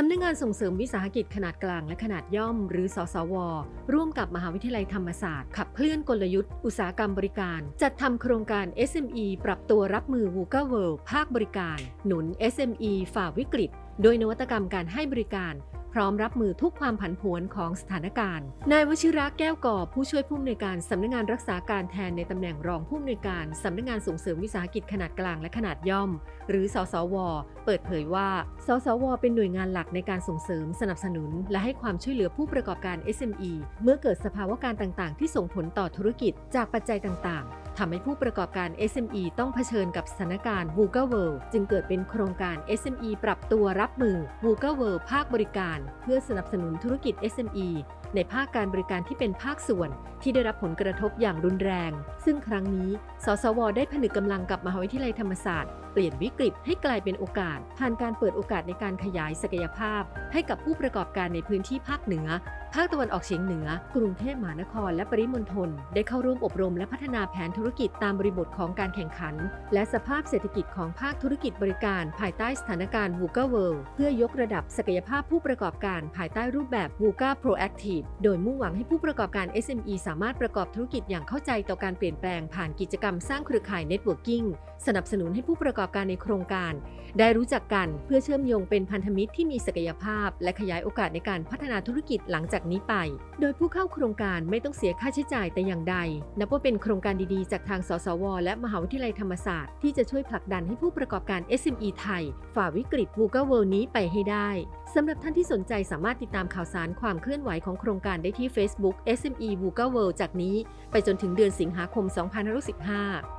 สำนักงานส่งเสริมวิสาหกิจขนาดกลางและขนาดย่อม หรือ สสว ร่วมกับมหาวิทยาลัยธรรมศาสตร์ขับเคลื่อนกลยุทธ์ อุตสาหกรรมบริการ จัดทำโครงการ SME ปรับตัวรับมือ VUCA World ภาคบริการ หนุน SME ฝ่าวิกฤต โดยนวัตกรรมการให้บริการ พร้อมรับมือทุกความผันผวนของสถานการณ์ นายวชิระแก้วก่อผู้ช่วยผู้อำนวยการสำนักงานรักษาการแทนในตำแหน่งรองผู้อำนวยการสำนักงานส่งเสริมวิสาหกิจขนาดกลางและขนาดย่อม หรือสสว เปิดเผยว่า สสว เป็นหน่วยงานหลักในการส่งเสริมสนับสนุน และให้ความช่วยเหลือผู้ประกอบการ SME เมื่อเกิดสภาวะการต่างๆ ที่ส่งผลต่อธุรกิจจากปัจจัยต่างๆ ทำให้ผู้ประกอบการ SME ต้องเผชิญกับสถานการณ์ Google World จึงเกิดเป็นโครงการ SME ปรับตัวรับมือ Google World ภาคบริการ เพื่อสนับสนุนธุรกิจ SME ในภาคการบริการที่เป็นภาคส่วน ที่ได้รับผลกระทบอย่างรุนแรง ซึ่งครั้งนี้ สสว ได้ผนึกกำลังกับมหาวิทยาลัยธรรมศาสตร์ ปลี่ยนวิกฤตให้กลายเป็นโอกาส ผ่านการเปิดโอกาสในการขยายศักยภาพ ให้กับผู้ประกอบการในพื้นที่ภาคเหนือ ภาคตะวันออกเฉียงเหนือ กรุงเทพมหานครและปริมณฑลได้เข้าร่วมอบรมและพัฒนาแผนธุรกิจตามบริบทของการแข่งขัน และสภาพเศรษฐกิจของภาคธุรกิจบริการ ภายใต้สถานการณ์ VUCA World เพื่อยกระดับศักยภาพผู้ประกอบการ ภายใต้รูปแบบ VUCA Proactive โดยมุ่งหวังให้ผู้ประกอบการ SME สามารถประกอบธุรกิจอย่างเข้าใจต่อการเปลี่ยนแปลงผ่านกิจกรรมสร้างเครือข่าย Networking สนับสนุนให้ผู้ประกอบการในโครงการ ได้รู้จักกันเพื่อเชื่อมโยงเป็นพันธมิตรที่มีศักยภาพ และขยายโอกาสในการพัฒนาธุรกิจหลังจากนี้ไป โดยผู้เข้าโครงการไม่ต้องเสียค่าใช้จ่ายแต่อย่างใด นับว่าเป็นโครงการดีๆ จากทางสสว และมหาวิทยาลัยธรรมศาสตร์ที่จะช่วยผลักดันให้ผู้ประกอบการ SME ไทย ฝ่าวิกฤต VUCA World นี้ไปให้ได้สำหรับท่านที่สนใจสามารถติดตามข่าวสารความเคลื่อนไหวของโครงการได้ที่ Facebook SME VUCA World จากนี้ ไปจนถึงเดือนสิงหาคม 2565